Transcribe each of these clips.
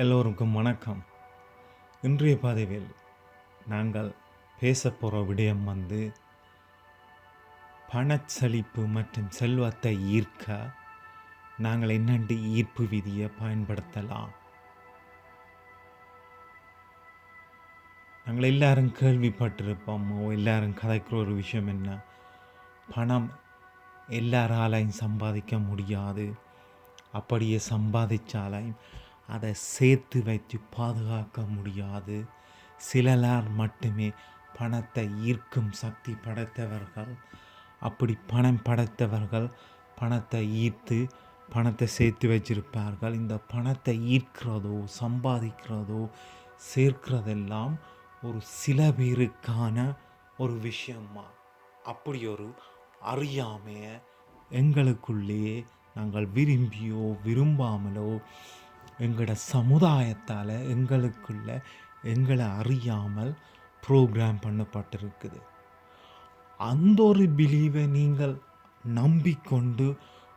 எல்லோருக்கும் வணக்கம். இன்றைய பதிவில் நாங்கள் பேச போகிற விடயம் வந்து பணச்சலிப்பு மற்றும் செல்வத்தை ஈர்க்க நாங்கள் என்னென்று ஈர்ப்பு விதியை பயன்படுத்தலாம். நாங்கள் எல்லாரும் கேள்விப்பட்டிருப்போம் எல்லாரும் கதைக்கிற ஒரு விஷயம் என்ன? பணம் எல்லாராலையும் சம்பாதிக்க முடியாது. அப்படியே சம்பாதிச்சாலையும் அதை சேர்த்து வைத்து பாதுகாக்க முடியாது. சிலரால் மட்டுமே பணத்தை ஈர்க்கும் சக்தி படைத்தவர்கள். அப்படி பணம் படைத்தவர்கள் பணத்தை ஈர்த்து பணத்தை சேர்த்து வச்சிருப்பார்கள் இந்த பணத்தை ஈர்க்கிறதோ சம்பாதிக்கிறதோ சேர்க்கிறதெல்லாம் ஒரு சில பேருக்கான ஒரு விஷயமா? அப்படி ஒரு அறியாமைய எங்களுக்குள்ளேயே நாங்கள் விரும்பியோ விரும்பாமலோ எங்களோட சமுதாயத்தால் எங்களுக்குள்ள எங்களை அறியாமல் ப்ரோக்ராம் பண்ணப்பட்டிருக்குது. அந்த ஒரு பிலீவை நீங்கள் நம்பிக்கொண்டு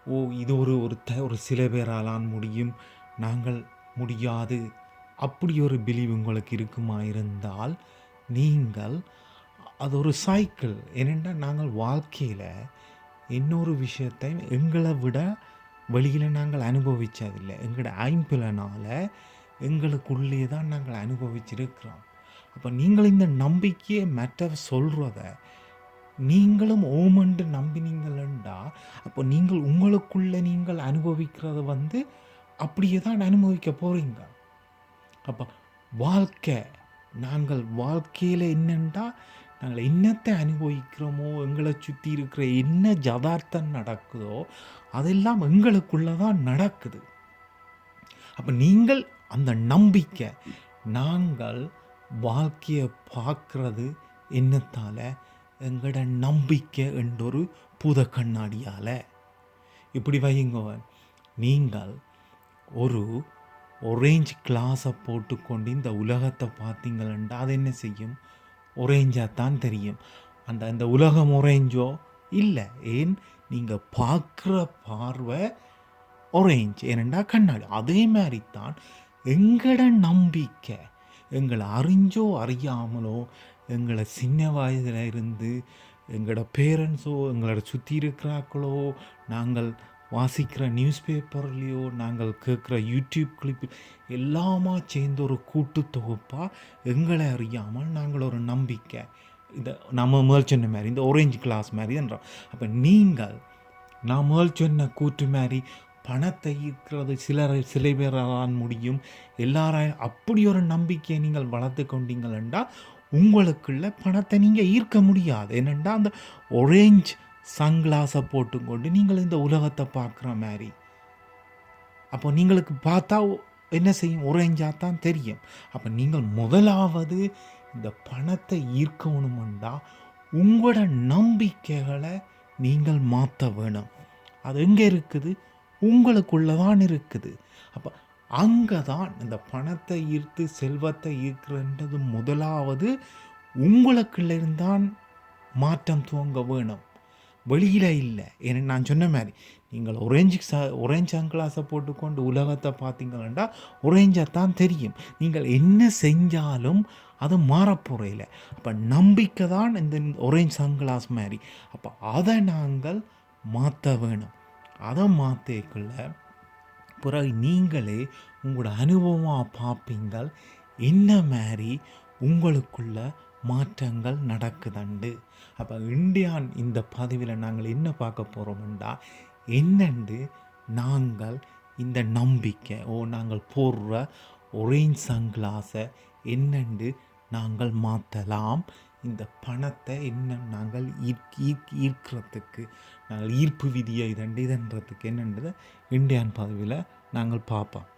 ஓ இது ஒரு ஒரு த ஒரு சில பேராலான் முடியும் நாங்கள் முடியாது. அப்படி ஒரு பிலீவ் உங்களுக்கு இருக்குமா இருந்தால் நீங்கள் அது ஒரு சைக்கிள் ஏனென்றால் நாங்கள் வாழ்க்கையில் இன்னொரு விஷயத்தை எங்களை விட வெளியில் நாங்கள் அனுபவித்ததில்லை எங்களோட ஐம்புலனால் எங்களுக்குள்ளே தான் நாங்கள் அனுபவிச்சிருக்கிறோம். அப்போ நீங்கள் இந்த நம்பிக்கையை மற்ற சொல்கிறத நீங்களும் ஓமண்டு நம்பினீங்களா அப்போ நீங்கள் உங்களுக்குள்ளே நீங்கள் அனுபவிக்கிறத வந்து அப்படியே தான் அனுபவிக்க போகிறீங்க அப்போ வாழ்க்கை நாங்கள் வாழ்க்கையில் என்னென்னா நாங்கள் என்னத்தை அனுபவிக்கிறோமோ எங்களை சுற்றி இருக்கிற என்ன ஜதார்த்தம் நடக்குதோ அதெல்லாம் எங்களுக்குள்ளே தான் நடக்குது. அப்போ நீங்கள் அந்த நம்பிக்கை நாங்கள் வாழ்க்கையை பார்க்குறது என்னத்தால்? எங்களோட நம்பிக்கை என்றொரு புத கண்ணாடியால். இப்படி வையுங்க நீங்கள் ஒரு ஒரேஞ்ச் கிளாஸை போட்டுக்கொண்டு இந்த உலகத்தை பார்த்தீங்களா அது என்ன செய்யும்? ஒரேஞ்சாக தான் தெரியும். அந்த அந்த உலகம் ஒரேஞ்சோ இல்லை. ஏன்? நீங்கள் பார்க்குற பார்வை ஒரேஞ்ச் ஏனெண்டா கண்ணாடி. அதே மாதிரி தான் எங்களோட நம்பிக்கை. எங்களை அறிஞ்சோ அறியாமலோ எங்களை சின்ன வயதில் இருந்து எங்களோட பேரண்ட்ஸோ எங்களோட சுற்றி இருக்கிறாக்களோ நாங்கள் வாசிக்கிற நியூஸ் பேப்பர்லேயோ நாங்கள் கேட்குற யூடியூப் கிளிப்பு எல்லாமா சேர்ந்த ஒரு கூட்டு தொகுப்பாக எங்களை அறியாமல் நாங்கள் ஒரு நம்பிக்கை. இந்த நம்ம முதல் சொன்ன மாதிரி இந்த ஓரேஞ்ச் கிளாஸ் மாதிரி என்றோம் அப்போ நீங்கள் நான் முதல் சொன்ன கூற்று மாதிரி பணத்தை ஈர்க்கிறது சிலரை சில பேரால் முடியும். எல்லாராயும் அப்படி ஒரு நம்பிக்கையை நீங்கள் வளர்த்து கொண்டீங்களா உங்களுக்குள்ள பணத்தை நீங்கள் ஈர்க்க முடியாது. என்னென்னா அந்த ஒரேஞ்ச் சன்கிளாஸை போட்டுக்கொண்டு நீங்கள் இந்த உலகத்தை பார்க்குற மாதிரி. அப்போ நீங்களுக்கு பார்த்தா என்ன செய்யும்? ஒரேஞ்சாக தான் தெரியும். அப்போ நீங்கள் முதலாவது இந்த பணத்தை ஈர்க்கணுமெண்டா உங்களோட நம்பிக்கைகளை நீங்கள் மாற்ற வேணும். அது எங்கே இருக்குது? உங்களுக்குள்ளே தான் இருக்குது. அப்போ அங்கே தான் இந்த பணத்தை ஈர்த்து செல்வத்தை ஈர்க்கிறன்றது முதலாவது உங்களுக்குள்ளிருந்தான் மாற்றம் துவங்க வேணும். வெளியில் இல்லை. எனக்கு நான் சொன்ன மாதிரி நீங்கள் ஒரேஞ்சு ச ஒரேஞ்ச் அங்கிளாஸை போட்டுக்கொண்டு உலகத்தை பார்த்தீங்கன்னா ஒரேஞ்சாக தான் தெரியும். நீங்கள் என்ன செஞ்சாலும் அது மாறப்போறையில் அப்போ நம்பிக்கை தான் இந்த ஒரேஞ்ச் சங்கிளாஸ் மாதிரி. அப்போ அதை நாங்கள் மாற்ற வேணும். அதை மாற்றக்குள்ள பிறகு நீங்களே உங்களோட அனுபவமாக பார்ப்பீங்கள் என்ன மாதிரி உங்களுக்குள்ள மாற்றங்கள் நடக்குதண்டு. அப்போ இந்தியான் இந்த பதிவில் நாங்கள் என்ன பார்க்க போகிறோம்டா என்னண்டு? நாங்கள் இந்த நம்பிக்கை ஓ நாங்கள் போடுற ஒரேஞ்ச் சங்கிளாஸை என்னண்டு? நாங்கள் மாற்றலாம் இந்த பணத்தை என்ன நாங்கள் ஈர்க்கிறதுக்கு நாங்கள் ஈர்ப்பு விதியை இதண்டு இதன்றதுக்கு என்னன்றதை இந்தியான் பதவியில் நாங்கள் பார்ப்போம்.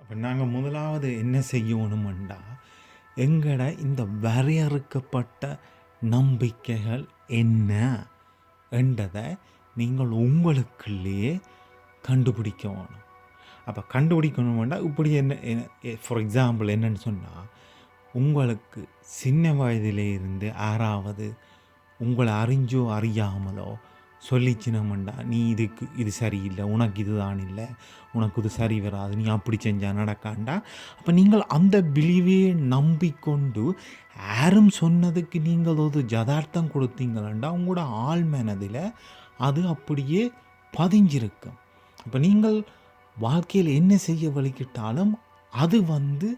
அப்போ நாங்கள் முதலாவது என்ன செய்யணுமெண்டா எங்கட இந்த வரையறுக்கப்பட்ட நம்பிக்கைகள் என்ன என்றதை நீங்கள் உங்களுக்குள்ளேயே கண்டுபிடிக்க வேணும். அப்போ வேண்டாம் இப்படி என்ன ஃபார் எக்ஸாம்பிள் என்னன்னு சொன்னால் உங்களுக்கு சின்ன வயதிலே இருந்து ஆறாவது உங்களை அறிஞ்சோ அறியாமலோ சொல்லிச்சினமண்டா நீ இதுக்கு இது சரியில்லை. உனக்கு இதுதான் இல்லை. உனக்கு இது சரி வராது. நீ அப்படி செஞ்சால் நடக்காண்டா? அப்போ நீங்கள் அந்த பிலிவே நம்பிக்கொண்டு யாரும் சொன்னதுக்கு நீங்கள் ஒரு ஜதார்த்தம் கொடுத்தீங்களா உங்களோட ஆள் மனதில் அது அப்படியே பதிஞ்சிருக்கும். அப்போ நீங்கள் வாழ்க்கையில் என்ன செய்ய வலிக்கிட்டாலும் அது வந்து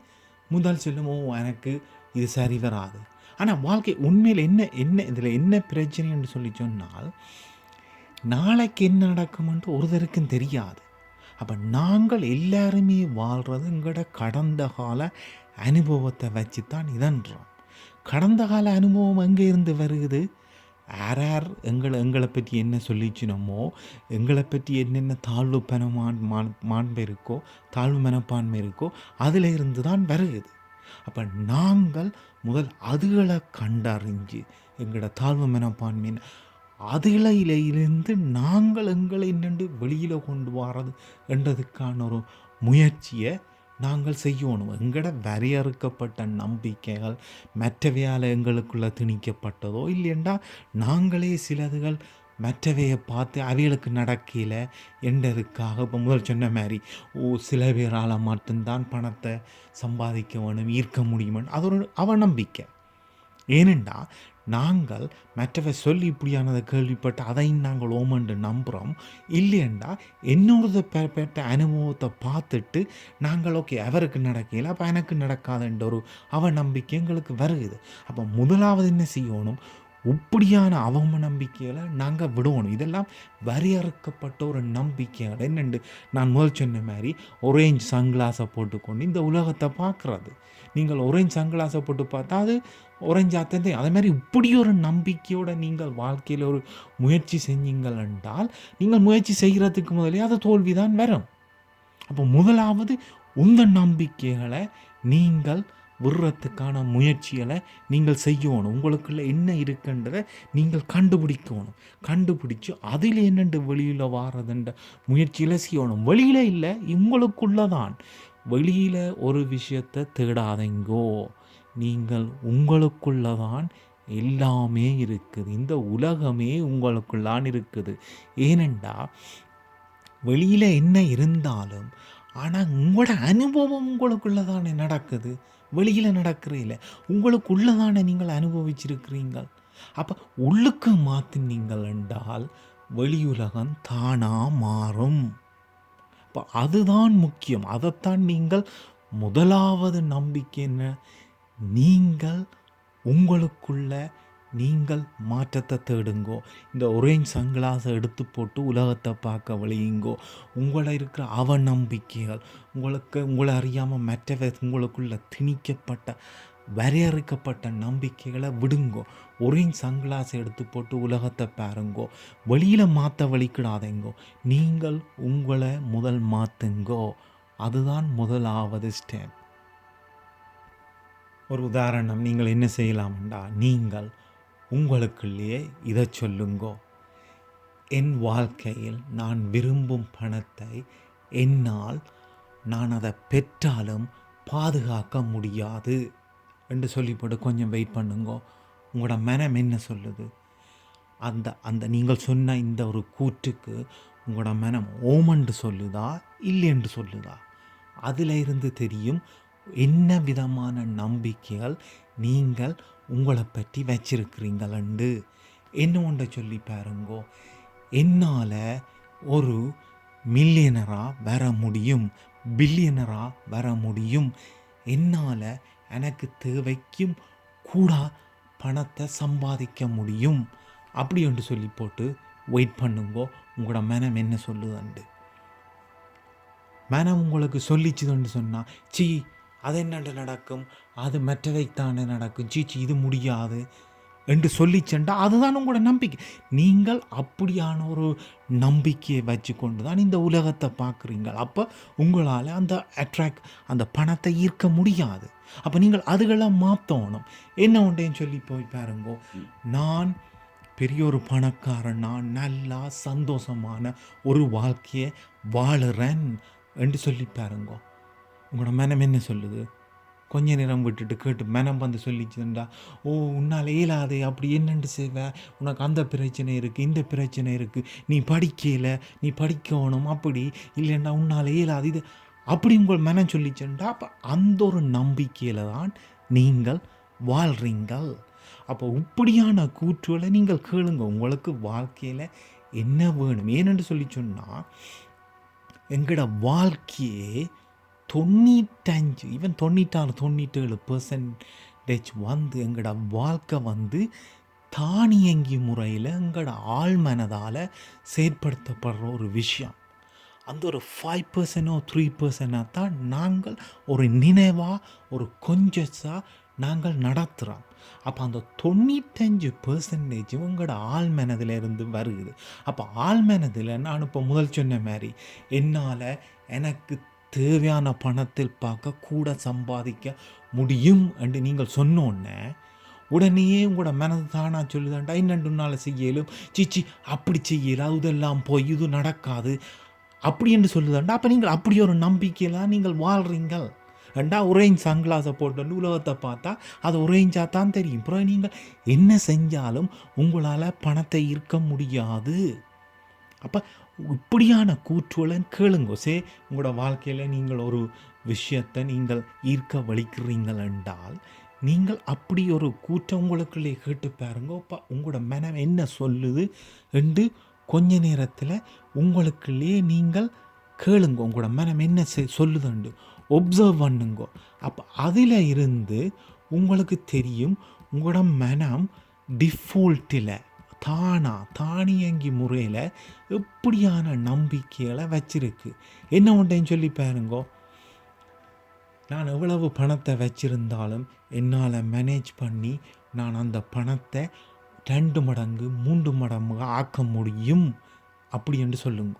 முதல் சொல்லும் ஓ எனக்கு இது சரி வராது. ஆனால் வாழ்க்கை உண்மையில் என்ன என்ன இதில் என்ன பிரச்சனைன்னு சொல்லி சொன்னால் நாளைக்கு என்ன நடக்கும்ன்ட்டு ஒருத்தருக்கும் தெரியாது. அப்போ நாங்கள் எல்லாருமே வாழ்கிறது எங்களோட கடந்த கால அனுபவத்தை வச்சு தான் இதன்றோம். கடந்த கால அனுபவம் எங்கே இருந்து வருகுது? யார் யார் எங்களை எங்களை பற்றி என்ன சொல்லிச்சினமோ எங்களை பற்றி என்னென்ன தாழ்வு பனமான் மாண்பு இருக்கோ தாழ்வு மனப்பான்மை இருக்கோ அதில் இருந்து தான் வருகுது. அப்போ நாங்கள் முதல் அதுகளை கண்டறிஞ்சு எங்களோட தாழ்வு மனப்பான்மையின் அதிலையிலிருந்து நாங்கள் எங்களை என்னென்று வெளியில் கொண்டு வர்றது என்றதுக்கான ஒரு முயற்சியை நாங்கள் செய்யணும். எங்களோட வரையறுக்கப்பட்ட நம்பிக்கைகள் மற்றவையால் எங்களுக்குள்ளே திணிக்கப்பட்டதோ இல்லைண்டா நாங்களே சிலதுகள் மற்றவையை பார்த்து அவைகளுக்கு நடக்கல என்றதுக்காக இப்போ முதல் சொன்ன மாதிரி ஓ சில பேரால் மட்டும்தான் பணத்தை சம்பாதிக்க வேணும் ஈர்க்க முடியுமென்னு அது ஒரு அவநம்பிக்கை. ஏனெண்டா நாங்கள் மற்றவை சொல்லி இப்படியானதை கேள்விப்பட்டு அதையும் நாங்கள் ஓமண்டு நம்புகிறோம் இல்லையண்டா என்னோடது பெற்ற அனுபவத்தை பார்த்துட்டு நாங்கள் ஓகே அவருக்கு நடக்கல அப்போ எனக்கு நடக்காதுன்ற ஒரு அவ நம்பிக்கை எங்களுக்கு வருகுது. அப்போ முதலாவது என்ன செய்யணும்? இப்படியான அவம நம்பிக்கைகளை நாங்கள் விடுவோம். இதெல்லாம் வரையறுக்கப்பட்ட ஒரு நம்பிக்கைகள் என்னென்று நான் முதல் சொன்ன மாதிரி ஒரேஞ்ச் சன்கிளாஸை போட்டுக்கொண்டு இந்த உலகத்தை பார்க்குறது. நீங்கள் ஒரேஞ்ச் சன்கிளாஸை போட்டு பார்த்தா அது ஒரேஞ்சாத்தே அதே மாதிரி இப்படி ஒரு நம்பிக்கையோடு நீங்கள் வாழ்க்கையில் ஒரு முயற்சி செஞ்சீங்கள் என்றால் நீங்கள் முயற்சி செய்கிறதுக்கு முதலே அது தோல்வி தான் வரும். அப்போ முதலாவது உங்கள் நம்பிக்கைகளை நீங்கள் விடுறதுக்கான முயற்சிகளை நீங்கள் செய்யணும். உங்களுக்குள்ள என்ன இருக்குன்றதை நீங்கள் கண்டுபிடிக்கணும். கண்டுபிடிச்சு அதில் என்னென்று வெளியில் வாரதுன்ற முயற்சியில் செய்யணும். வெளியில் இல்லை உங்களுக்குள்ள தான் வெளியில் ஒரு விஷயத்தை தேடாதீங்கோ. நீங்கள் உங்களுக்குள்ள தான் எல்லாமே இருக்குது. இந்த உலகமே உங்களுக்குள்ளான் இருக்குது. ஏனெண்டா வெளியில் என்ன இருந்தாலும் ஆனால் உங்களோட அனுபவம் உங்களுக்குள்ளே தானே நடக்குது. வெளியில் நடக்கிறீங்கள உங்களுக்குள்ளே தானே நீங்கள் அனுபவிச்சிருக்கிறீங்கள் அப்போ உள்ளுக்கு மாற்றினீங்கள் என்றால் வெளியுலகம் தானாக மாறும். இப்போ அதுதான் முக்கியம். அதைத்தான் நீங்கள் முதலாவது நம்பிக்கைன்னு நீங்கள் உங்களுக்குள்ள நீங்கள் மாற்றத்தை தேடுங்கோ. இந்த ஒரேஞ்ச் சங்கிளாஸை எடுத்து போட்டு உலகத்தை பார்க்க வழியுங்கோ. உங்களை இருக்கிற அவநம்பிக்கைகள் உங்களுக்கு உங்களை அறியாமல் மற்றவை உங்களுக்குள்ள திணிக்கப்பட்ட வரையறுக்கப்பட்ட நம்பிக்கைகளை விடுங்கோ. ஒரேஞ்ச் சங்கிளாஸை எடுத்து போட்டு உலகத்தை பாருங்கோ. வெளியில் மாற்ற வலிக்கிடாதேங்கோ நீங்கள் உங்களை முதல் மாற்றுங்கோ அதுதான் முதலாவது ஸ்டெப் ஒரு உதாரணம் நீங்கள் என்ன செய்யலாம்டா நீங்கள் உங்களுக்குள்ளேயே இதை சொல்லுங்கோ. என் வாழ்க்கையில் நான் விரும்பும் பணத்தை என்னால் நான் அதை பெற்றாலும் பாதுகாக்க முடியாது. என்று சொல்லி போட்டு கொஞ்சம் வெயிட் பண்ணுங்கோ. உங்களோட மனம் என்ன சொல்லுது? அந்த அந்த நீங்கள் சொன்ன இந்த ஒரு கூற்றுக்கு உங்களோட மனம் ஓமன்று சொல்லுதா இல்லை என்று சொல்லுதா? அதில் இருந்து தெரியும் என்ன விதமான நம்பிக்கைகள் நீங்கள் உங்களை பற்றி வச்சிருக்கிறீங்களண்டு? என்ன ஒன்றை சொல்லி பாருங்கோ. என்னால் ஒரு மில்லியனராக வர முடியும். பில்லியனராக வர முடியும். என்னால் எனக்கு தேவைக்கும் கூட பணத்தை சம்பாதிக்க முடியும். அப்படி என்று சொல்லி போட்டு வெயிட் பண்ணுங்கோ. உங்களோட மனம் என்ன சொல்லுதுண்டு? மனம் உங்களுக்கு சொல்லிச்சுதுன்னு சொன்னால் சி அது என்னண்டு நடக்கும்? அது மற்றதைத்தானே நடக்கும். சீச்சி இது முடியாது. என்று சொல்லி சென்றால் அதுதான் உங்களோட நம்பிக்கை. நீங்கள் அப்படியான ஒரு நம்பிக்கையை வச்சு கொண்டு தான் இந்த உலகத்தை பார்க்குறீங்க அப்போ உங்களால் அந்த அட்ராக்ட் அந்த பணத்தை ஈர்க்க முடியாது. அப்போ நீங்கள் அதுகளை மாற்றணும் என்ன உண்டேன்னு சொல்லி போய் பாருங்கோ. நான் பெரிய ஒரு பணக்காரனா. நல்லா சந்தோஷமான ஒரு வாழ்க்கையை வாழறேன். என்று சொல்லி பாருங்கோ. உங்களோட மனம் என்ன சொல்லுது? கொஞ்ச நேரம் விட்டுட்டு கேட்டு மனம் வந்து சொல்லிச்சுண்டா ஓ உன்னால் இயலாதே அப்படி என்னென்று செய்வேன் உனக்கு அந்த பிரச்சனை இருக்குது இந்த பிரச்சனை இருக்குது நீ படிக்கல நீ படிக்கணும் அப்படி. இல்லைன்னா உன்னால் இயலாது இது அப்படி உங்கள் மனம் சொல்லிச்சுண்டா அப்போ அந்த ஒரு நம்பிக்கையில் தான் நீங்கள் வாழ்கிறீங்கள் அப்போ இப்படியான கூற்றுகளை நீங்கள் கேளுங்க. உங்களுக்கு வாழ்க்கையில் என்ன வேணும்? ஏனென்று சொல்லி சொன்னால் எங்களோட வாழ்க்கையே தொண்ணூற்றஞ்சு ஈவன் தொண்ணூற்றாறு தொண்ணூற்றேழு பர்சன்டேஜ் வந்து எங்களோட வாழ்க்கை வந்து தானியங்கி முறையில் எங்களோட ஆழ்மனதால் செயற்படுத்தப்படுற ஒரு விஷயம். அந்த ஒரு ஃபைவ் பர்சனோ த்ரீ பர்சனாக தான் நாங்கள் ஒரு நினைவாக ஒரு கொஞ்சஸாக நாங்கள் நடத்துகிறோம் அப்போ அந்த தொண்ணூத்தஞ்சு பர்சன்டேஜ் உங்களோட ஆழ்மனதில் இருந்து வருகுது அப்போ ஆழ்மனதில் நான் இப்போ முதல் சொன்ன மாதிரி என்னால் எனக்கு தேவையான பணத்தில் பார்க்க கூட சம்பாதிக்க முடியும் என்று நீங்கள் சொன்னோன்னே உடனேயே உங்களோட மனது தானா சொல்லுதாண்டா இன்னண்டு நாள் செய்யலும். சிச்சி அப்படி செய்யல இதெல்லாம் போய் இது நடக்காது. அப்படி என்று சொல்லுதாண்டா அப்போ நீங்கள் அப்படி ஒரு நம்பிக்கையில் நீங்கள் வாழ்கிறீங்கள் ரெண்டா ஒரேஞ்ச் சன்கிளாஸை போட்டு உலகத்தை பார்த்தா அது ஒரேஞ்சாக தான் தெரியும். அப்புறம் நீங்கள் என்ன செஞ்சாலும் உங்களால் பணத்தை ஈர்க்க முடியாது. அப்போ இப்படியான கூற்றுவலன் கேளுங்க. சே உங்களோட வாழ்க்கையில் நீங்கள் ஒரு விஷயத்தை நீங்கள் ஈர்க்க வலிக்கிறீங்கள் என்றால் நீங்கள் அப்படி ஒரு கூற்றை உங்களுக்குள்ளே கேட்டு பாருங்க. அப்போ உங்களோட மனம் என்ன சொல்லுது? என்று கொஞ்ச நேரத்தில் உங்களுக்குள்ளே நீங்கள் கேளுங்க. உங்களோட மனம் என்ன செ- சொல்லுதுண்டு? ஒப்சர்வ் பண்ணுங்கோ. அப்போ அதில் இருந்து உங்களுக்கு தெரியும் உங்களோட மனம் டிஃபால்ட்டில் தானா தானியங்கி முறையில் எப்படியான நம்பிக்கைகளை வச்சிருக்கு? என்ன ஒன்றையும் சொல்லி பாருங்கோ. நான் எவ்வளவு பணத்தை வச்சிருந்தாலும் என்னால் மேனேஜ் பண்ணி நான் அந்த பணத்தை ரெண்டு மடங்கு மூன்று மடங்கு ஆக்க முடியும் அப்படி என்று சொல்லுங்க.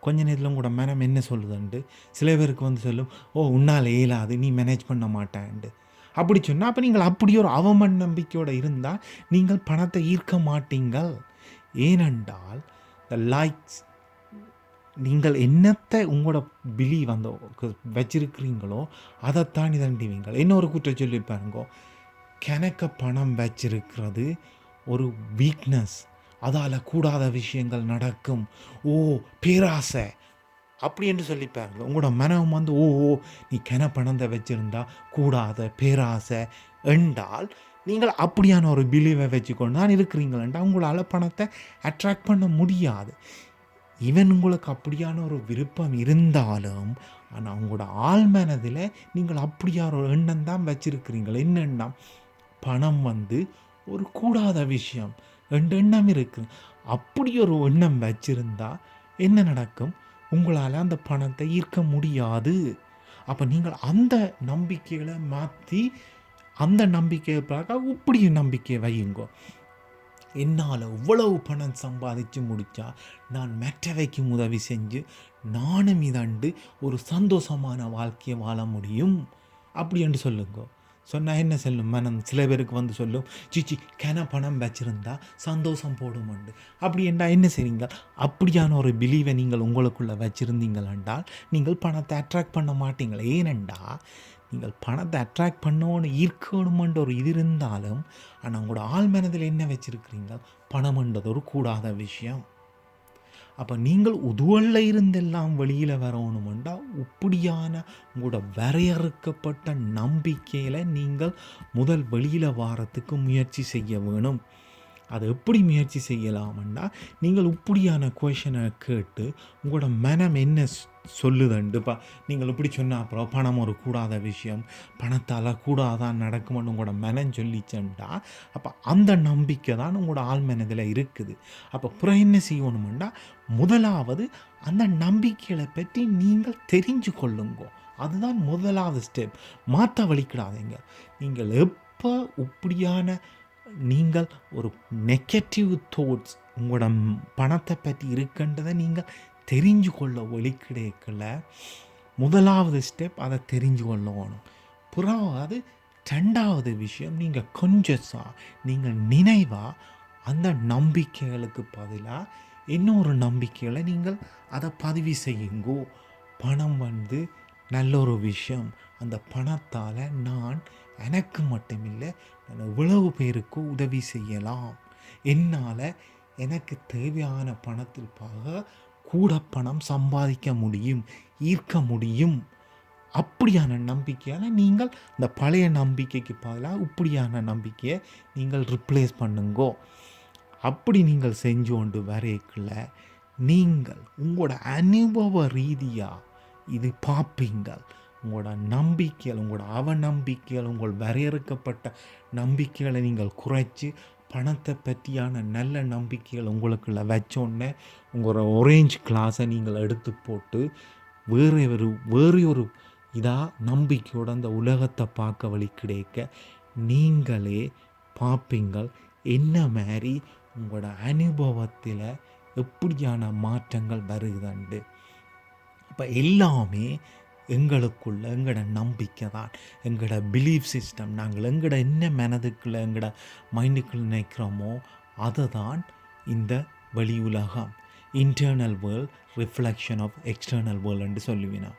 கொஞ்ச நேரத்தில் கூட மனம் என்ன சொல்லுதுண்டு சில பேருக்கு வந்து சொல்லும் ஓ உன்னால் இயலாது நீ மேனேஜ் பண்ண மாட்டேன்ண்டு அப்படி சொன்னால் அப்போ நீங்கள் அப்படி ஒரு அவமன் நம்பிக்கையோடு இருந்தால் நீங்கள் பணத்தை ஈர்க்க மாட்டீங்கள். ஏனென்றால் த லைக்ஸ் நீங்கள் என்னத்தை உங்களோட பிலீவ் அந்த வச்சிருக்கிறீங்களோ அதைத்தான் இதண்டிவீங்கள் இன்னொரு குற்றம் சொல்லியிருப்பாருங்கோ கணக்க பணம் வச்சிருக்கிறது ஒரு வீக்னஸ் அதால் கூடாத விஷயங்கள் நடக்கும். ஓ பேராசை. அப்படி என்று சொல்லிப்பாங்க உங்களோட மனம் வந்து ஓ நீ கென பணத்தை வச்சுருந்தா கூடாத பேராசை என்றால் நீங்கள் அப்படியான ஒரு பிலீவை வச்சுக்கொண்டு தான் இருக்கிறீங்களா உங்களால் பணத்தை அட்ராக்ட் பண்ண முடியாது. ஈவன் உங்களுக்கு அப்படியான ஒரு விருப்பம் இருந்தாலும் ஆனால் உங்களோட ஆழ்மனதில் நீங்கள் அப்படியான ஒரு எண்ணம் தான் வச்சுருக்கிறீங்கள் என்ன எண்ணம் பணம் வந்து ஒரு கூடாத விஷயம் ரெண்டு எண்ணம் இருக்கு. அப்படி ஒரு எண்ணம் வச்சுருந்தா என்ன நடக்கும்? உங்களால் அந்த பணத்தை ஈர்க்க முடியாது. அப்போ நீங்கள் அந்த நம்பிக்கைகளை மாற்றி அந்த நம்பிக்கையை பார்க்க இப்படி நம்பிக்கையை வையுங்கோ. என்னால் இவ்வளவு பணம் சம்பாதிச்சு முடித்தா நான் மற்றவைக்கு உதவி செஞ்சு நானும் இதண்டு ஒரு சந்தோஷமான வாழ்க்கையை வாழ முடியும். அப்படி என்று சொல்லுங்க. சொன்னால் என்ன சொல்லும்? மனம் சில பேருக்கு வந்து சொல்லும் சிச்சி கன பணம் வச்சுருந்தா சந்தோஷம் போடுமண்டு. அப்படி என்றால் என்ன செய்றீங்க? அப்படியான ஒரு பிலீவை நீங்கள் உங்களுக்குள்ளே வச்சுருந்தீங்கள் என்றால் நீங்கள் பணத்தை அட்ராக்ட் பண்ண மாட்டீங்களே. ஏனெண்டா நீங்கள் பணத்தை அட்ராக்ட் பண்ணோன்னு ஈர்க்கணுமென்ற ஒரு இது இருந்தாலும் ஆனால் உங்களோட ஆள் மனதில் என்ன வச்சுருக்கிறீங்க? பணம்ன்றது ஒரு கூடாத விஷயம். அப்போ நீங்கள் உதுவல்ல இருந்தெல்லாம் வெளியில் வரணுமெண்டா இப்படியான உங்களோட வரையறுக்கப்பட்ட நம்பிக்கையில் நீங்கள் முதல் வெளியில் வாரத்துக்கு முயற்சி செய்ய வேணும். அதை எப்படி முயற்சி செய்யலாம்னா நீங்கள் இப்படியான கொஷனை கேட்டு உங்களோட மனம் என்ன சொல்லுதண்டுப்பா நீங்கள் இப்படி சொன்னால் அப்புறம் பணம் ஒரு கூடாத விஷயம். பணத்தால் கூடாதான் நடக்கும்னு உங்களோட மனம் சொல்லிச்சேன்டா. அப்போ அந்த நம்பிக்கை தான் உங்களோட ஆள் மனதில் இருக்குது. அப்போ புறம் என்ன செய்யணுமெண்டா முதலாவது அந்த நம்பிக்கைகளை பற்றி நீங்கள் தெரிஞ்சு கொள்ளுங்க. அதுதான் முதலாவது ஸ்டெப் மாற்ற வலிக்கிடாதீங்க நீங்கள் எப்போ இப்படியான நீங்கள் ஒரு நெகட்டிவ் தாட்ஸ் உங்களோட பணத்தை பற்றி இருக்குன்றதை நீங்கள் தெரிஞ்சு கொள்ள ஒலிக்கிடைக்கல முதலாவது ஸ்டெப் அதை தெரிஞ்சு கொள்ளணும் புறாவது ரெண்டாவது விஷயம் நீங்கள் கொஞ்சஸாக நீங்கள் நினைவாக அந்த நம்பிக்கைகளுக்கு பதிலாக இன்னொரு நம்பிக்கைகளை நீங்கள் அதை பதிவு செய்யுங்கோ. பணம் வந்து நல்ல ஒரு விஷயம். அந்த பணத்தால் நான் எனக்கு மட்டுமில்லை நான் எவ்வளவு பேருக்கு உதவி செய்யலாம். என்னால் எனக்கு தேவையான பணத்திற்காக கூட பணம் சம்பாதிக்க முடியும் ஈர்க்க முடியும். அப்படியான நம்பிக்கையால் நீங்கள் இந்த பழைய நம்பிக்கைக்கு பதிலாக இப்படியான நம்பிக்கையை நீங்கள் ரிப்ளேஸ் பண்ணுங்கோ. அப்படி நீங்கள் செஞ்சு கொண்டு வரையக்குள்ள நீங்கள் உங்களோட அனுபவ ரீதியாக இது பார்ப்பீங்கள். உங்களோட நம்பிக்கைகள் உங்களோட அவநம்பிக்கைகள் உங்கள் வரையறுக்கப்பட்ட நம்பிக்கைகளை நீங்கள் குறைச்சி பணத்தை பற்றியான நல்ல நம்பிக்கைகள் உங்களுக்குள்ள வச்சோன்னே உங்களோட ஒரேஞ்ச் கிளாஸை நீங்கள் எடுத்து போட்டு வேறு ஒரு வேறு ஒரு இதாக நம்பிக்கையோட அந்த உலகத்தை பார்க்க வழி கிடைக்க நீங்களே பார்ப்பீங்கள். என்ன மாதிரி உங்களோட அனுபவத்தில் எப்படியான மாற்றங்கள் வருதுண்டு. அப்போ எல்லாமே எங்களுக்குள்ள எங்களோட நம்பிக்கை தான். எங்களோட பிலீஃப் சிஸ்டம் நாங்கள் எங்களோட என்ன மனதுக்குள்ளே எங்களோட மைண்டுக்குள்ள நினைக்கிறோமோ அதை தான் இந்த வெளி உலகம். Internal world reflection of external வேர்ல்டுன்னு சொல்லுவினா.